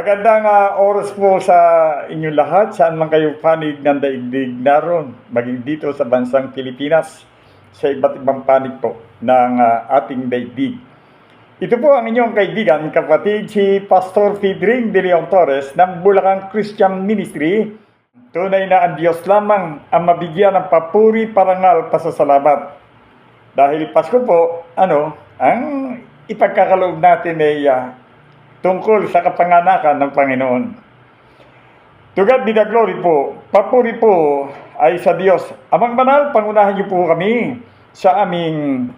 Magandang ah, oras po sa inyong lahat, saan man kayo panig ng daigdig naroon, maging dito sa bansang Pilipinas, sa iba't ibang panig po ng ah, ating daigdig. Ito po ang inyong kaibigan, kapatid, si Pastor Fidring De Leon Torres ng Bulacan Christian Ministry. Tunay na ang Diyos lamang ang mabigyan ng papuri, parangal, pasasalamat. Dahil Pasko po, ano, ang ipagkakaloob natin ay ah, tungkol sa kapanganakan ng Panginoon. To God be the glory po. Papuri po ay sa Diyos. Amang banal, pangunahan niyo po kami sa aming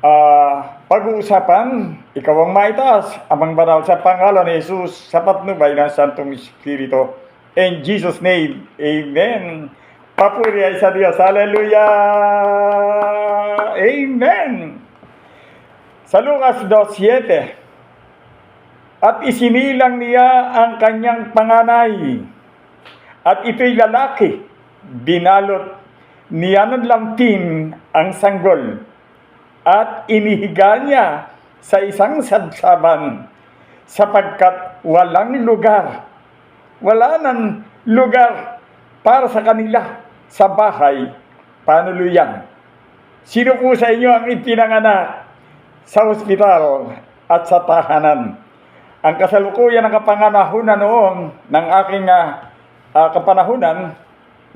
ah, pag-uusapan. Ikaw ang maitaas. Amang banal sa pangalan ni Jesus, sapat nubay ng Santong Espiritu. In Jesus' name, Amen. Papuri ay sa Diyos. Hallelujah! Amen! Sa Lucas 2.7, at isinilang niya ang kanyang panganay. At ito'y lalaki. Binalot niya ng lampin ang sanggol. At inihiga niya sa isang sabsaban sapagkat walang lugar. Wala nang lugar para sa kanila sa bahay panuluyan. Sino po sa inyo ang ipinanganak sa ospital at sa tahanan? Ang kasalukuyan ng kapanganahunan noon ng aking ah, ah, kapanahunan,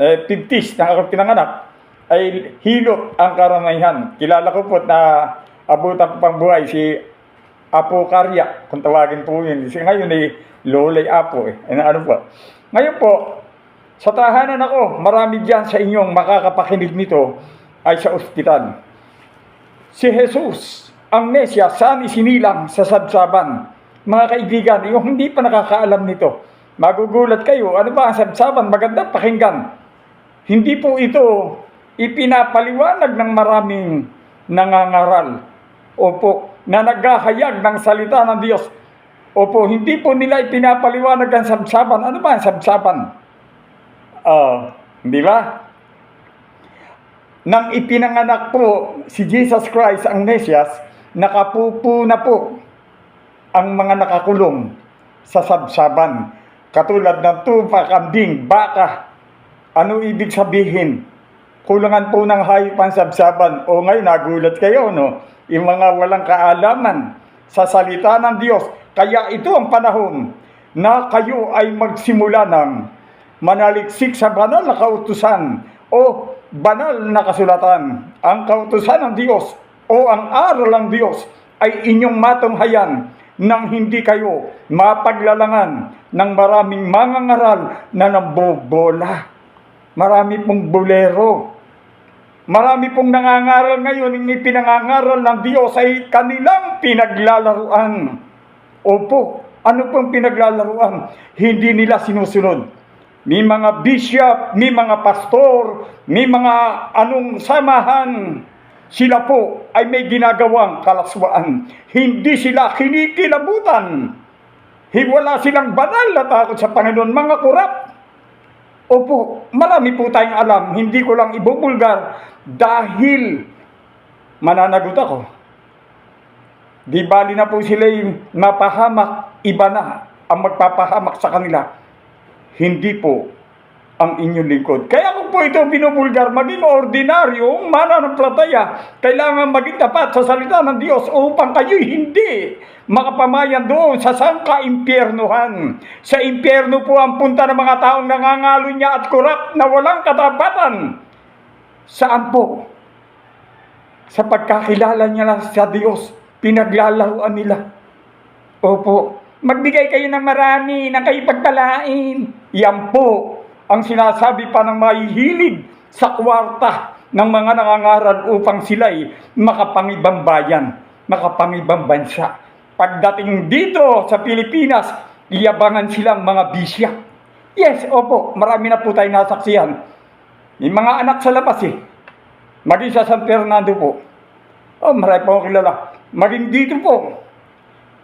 eh, 50s ng aking pinanganak, ay hilot ang karamihan. Kilala ko po na abutan ko pang buhay si Apo Karya, kung tawagin po yun. Kasi ngayon ay Lolay Apo eh. Ano, ano po? Ngayon po, sa tahanan ako, marami dyan sa inyong makakapakinig nito ay sa ospital. Si Jesus, ang Mesya, saan isinilang sa sabsaban? Mga kaibigan, yung hindi pa nakakaalam nito, magugulat kayo, ano ba ang sabsaban? Maganda pakinggan. Hindi po ito ipinapaliwanag ng maraming nangangaral. Opo, na naghahayag ng salita ng Diyos. Opo, hindi po nila ipinapaliwanag ang sabsaban. Ano ba ang sabsaban? Ah, di ba? Nang ipinanganak po si Jesus Christ ang Mesias, nakapupo na po ang mga nakakulong sa sabsaban. Katulad ng tupa, kambing, baka. Ano ibig sabihin? Kulangan po ng hayop ang sabsaban. O ngayon, nagulat kayo, no? Yung mga walang kaalaman sa salita ng Diyos. Kaya ito ang panahon na kayo ay magsimula ng manaliksik sa banal na kautusan o banal na kasulatan. Ang kautusan ng Diyos o ang aral ng Diyos ay inyong matunghayan nang hindi kayo mapaglalangan ng maraming mangangaral na nambobola. Marami pong bolero. Marami pong nangangaral ngayon, yung pinangangaral ng Diyos ay kanilang pinaglalaruan. Opo, ano pong pinaglalaruan? Hindi nila sinusunod. May mga bishop, may mga pastor, may mga anong samahan, sila po ay may ginagawang kalaswaan. Hindi sila kinikilabutan. Wala silang banal na takot sa Panginoon, mga kurap. Opo, marami po tayong alam. Hindi ko lang ibubulgar dahil mananagot ako. Di bali na po sila yung mapahamak, iba na ang magpapahamak sa kanila. Hindi po ang inyong lingkod. Kaya kung po ito binubulgar, maging ordinaryong mananampalataya, kailangan maging tapat sa salita ng Diyos upang kayo hindi makapamayan doon sa sangka-impyernuhan. Sa impyerno po ang punta ng mga taong nangangalo niya at kurap na walang katapatan. Saan po? Sa pagkakilala nila sa Diyos, pinaglalaruan nila. Opo, magbigay kayo ng marami na kayo pagpalain. Yan po ang sinasabi pa ng mahihilig sa kwarta ng mga nangangaral upang sila'y makapangibang bayan, makapangibang. Pagdating dito sa Pilipinas, iyabangan silang mga bisya. Yes, opo, marami na po tayong nasaksihan. May mga anak sa labas eh. Maging sa San Fernando po. Oh, marami po kilala. Maging dito po.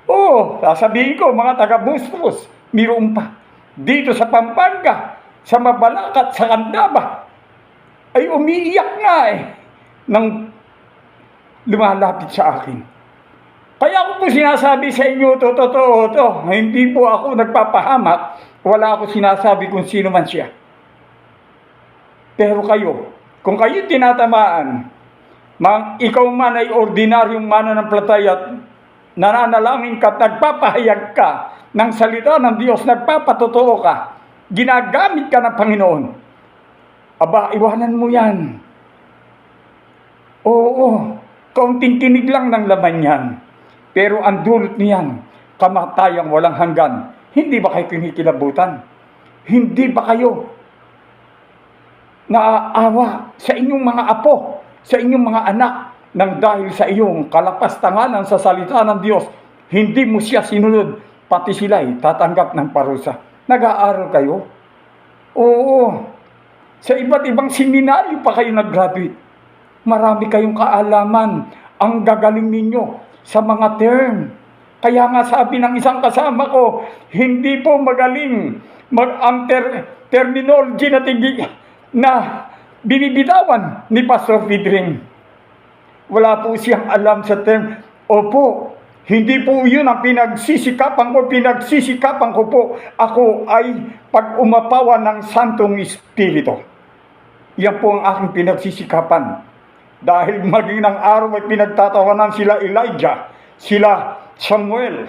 Oh, sasabihin ko, mga taga-Bustos, mayroon pa. Dito sa Pampanga, sa Mabalacat, sa Candaba, ay umiiyak nga eh, nang lumalapit sa akin. Kaya ako po sinasabi sa inyo, to, totoo to. Hindi po ako nagpapahamak. Wala ako sinasabi kung sino man siya. Pero kayo, kung kayo tinatamaan, mang ikaw man ay ordinaryong mananampalataya at nananalangin ka at nagpapahayag ka ng salita ng Diyos, nagpapatotoo ka, ginagamit ka ng Panginoon, aba, iwanan mo yan. Oo, kaunting tinig lang ng laman yan. Pero ang dulot niyan, kamatayang walang hanggan. Hindi ba kayo kinikilabutan? Hindi ba kayo naaawa sa inyong mga apo, sa inyong mga anak, nang dahil sa iyong kalapastanganan sa salita ng Diyos, hindi mo siya sinunod, pati sila ay tatanggap ng parusa. Nag-aaral kayo? Oo. Sa iba't ibang seminaryo pa kayo nag-graduate. Marami kayong kaalaman. Ang gagaling ninyo sa mga term. Kaya nga sabi ng isang kasama ko, hindi po magaling mag ang ter- terminology na tigi na binibitawan ni Pastor Fidring. Wala po siyang alam sa term. Opo, hindi po yun ang pinagsisikapan ko, pinagsisikapan ko po. Ako ay pag-umapawa ng Santong Espiritu. Yan po ang aking pinagsisikapan. Dahil maging ng araw ay pinagtatawanan sila Elijah, sila Samuel.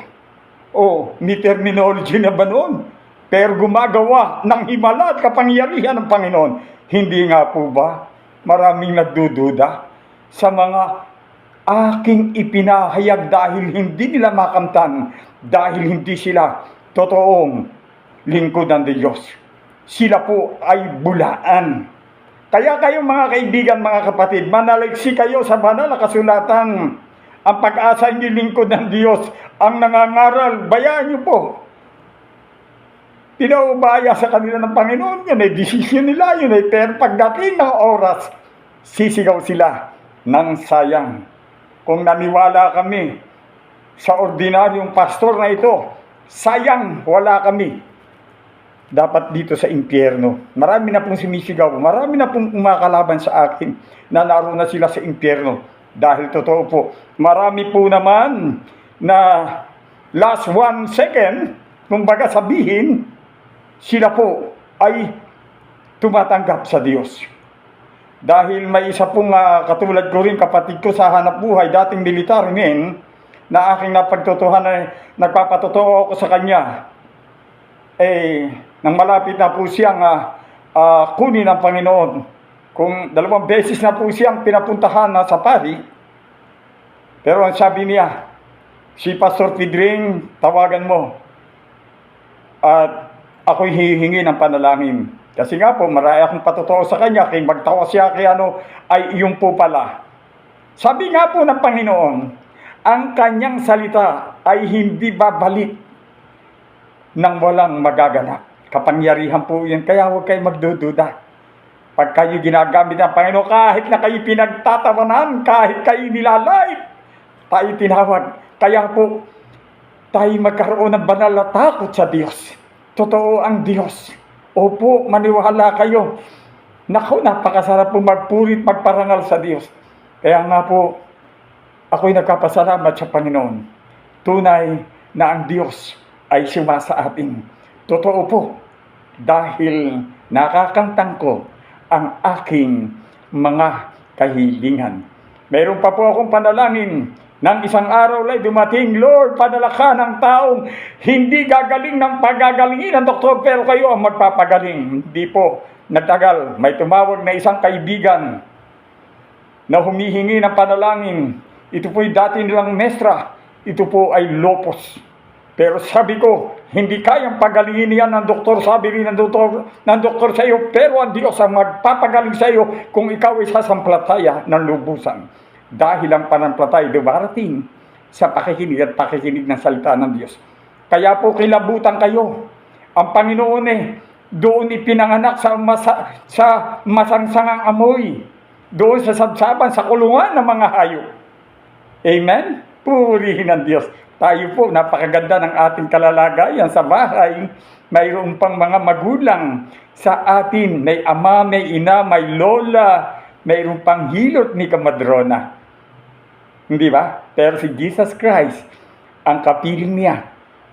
O, may terminology na ba noon? Pero gumagawa ng himala at kapangyarihan ng Panginoon. Hindi nga po ba? Maraming nagdududa sa mga aking ipinahayag dahil hindi nila makamtan, dahil hindi sila totoong lingkod ng Diyos. Sila po ay bulaan. Kaya kayo mga kaibigan, mga kapatid, manaliksi kayo sa banal na kasulatan. Ang pag-asa niyo lingkod ng Diyos, ang nangangaral, bayaan niyo po. Pinaubaya sa kanila ng Panginoon, yun ay desisyon nila, yun ay pero pagdating ng oras, sisigaw sila ng sayang. Kung naniwala kami sa ordinaryong pastor na ito, sayang wala kami dapat dito sa impyerno. Marami na pong sumisigaw, marami na pong kumakalaban sa akin na naroon na sila sa impyerno. Dahil totoo po, marami po naman na last one second, kumbaga sabihin, sila po ay tumatanggap sa Diyos. Dahil may isa pong ah, katulad ko rin kapatid ko sa hanap buhay, dating military men, na aking napagtutuhan na nagpapatotoo ako sa kanya, eh, nang malapit na po siyang ah, ah, kunin ng Panginoon, kung dalawang beses na po siyang pinapuntahan na sa pari, pero ang sabi niya, si Pastor Pidring, tawagan mo. At ako'y hihingi ng panalangin. Kasi nga po, marami akong patotoo sa kanya, kaya magtawa siya kay ano, ay iyon po pala. Sabi nga po ng Panginoon, ang kanyang salita ay hindi babalik nang walang magaganap. Kapangyarihan po yan, kaya huwag kayo magdududa. Pag kayo ginagamit ng Panginoon, kahit na kayo pinagtatawanan, kahit kayo nilalait, tayo tinawag. Kaya po, tayo magkaroon ng banal na takot sa Diyos. Totoo ang Diyos. Opo, maniwala kayo. Naku, napakasarap po magpurit, magparangal sa Diyos. Kaya nga po, ako'y nagkapasalamat sa Panginoon. Tunay na ang Diyos ay sumasa atin. Totoo po, dahil nakakantang ko ang aking mga kahilingan. Mayroon pa po akong panalangin nang isang araw ay dumating, Lord, padala ng taong hindi gagaling ng pagagalingin ng doktor, pero kayo ang magpapagaling. Hindi po, nagtagal, may tumawag na isang kaibigan na humihingi ng panalangin. Ito po'y dati nilang mestra. Ito po ay lopos. Pero sabi ko, hindi kayang pagalingin yan ng doktor, sabi rin ng doktor, ng doktor sa iyo, pero ang Diyos ang magpapagaling sa iyo kung ikaw ay sasamplataya ng lubusan. Dahil ang panampalatay dumarating sa pakikinig at pakikinig ng salita ng Diyos. Kaya po kilabutan kayo. Ang Panginoon eh, doon ipinanganak sa, masa, sa masangsangang amoy. Doon sa sabsaban, sa kulungan ng mga hayop. Amen? Purihin ng Diyos. Tayo po, napakaganda ng ating kalalagayan sa bahay. Mayroon pang mga magulang sa atin. May ama, may ina, may lola. Mayroon pang hilot ni Kamadrona. Hindi ba? Pero si Jesus Christ, ang kapiling niya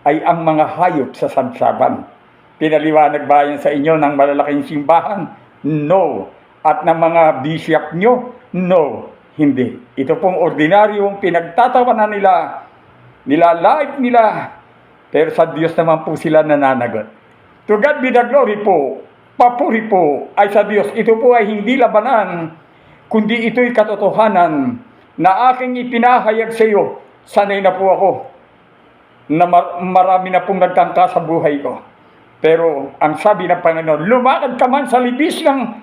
ay ang mga hayop sa sabsaban. Pinaliwanag ba yan sa inyo ng malalaking simbahan? No. At ng mga bishop nyo? No. Hindi. Ito pong ordinaryong pinagtatawanan nila, nila-live nila, pero sa Diyos naman po sila nananagot. To God be the glory po, papuri po ay sa Diyos. Ito po ay hindi labanan, kundi ito'y katotohanan na aking ipinahayag sa iyo. Sanay na po ako na mar- marami na pong nagtangka sa buhay ko. Pero ang sabi ng Panginoon, lumakad ka man sa libis ng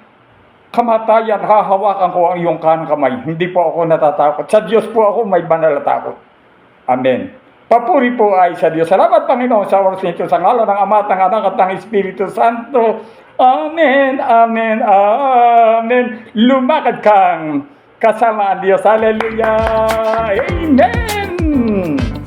kamatayan, hahawakan ko ang iyong kanang kamay. Hindi po ako natatakot. Sa Diyos po ako may banal na takot. Amen. Papuri po ay sa Diyos. Salamat Panginoon sa oras nito sa ngalan ng Ama ng Anak at ng Espiritu Santo. Amen, Amen, Amen. Lumakad kang kasama ang Diyos. Hallelujah. Amen.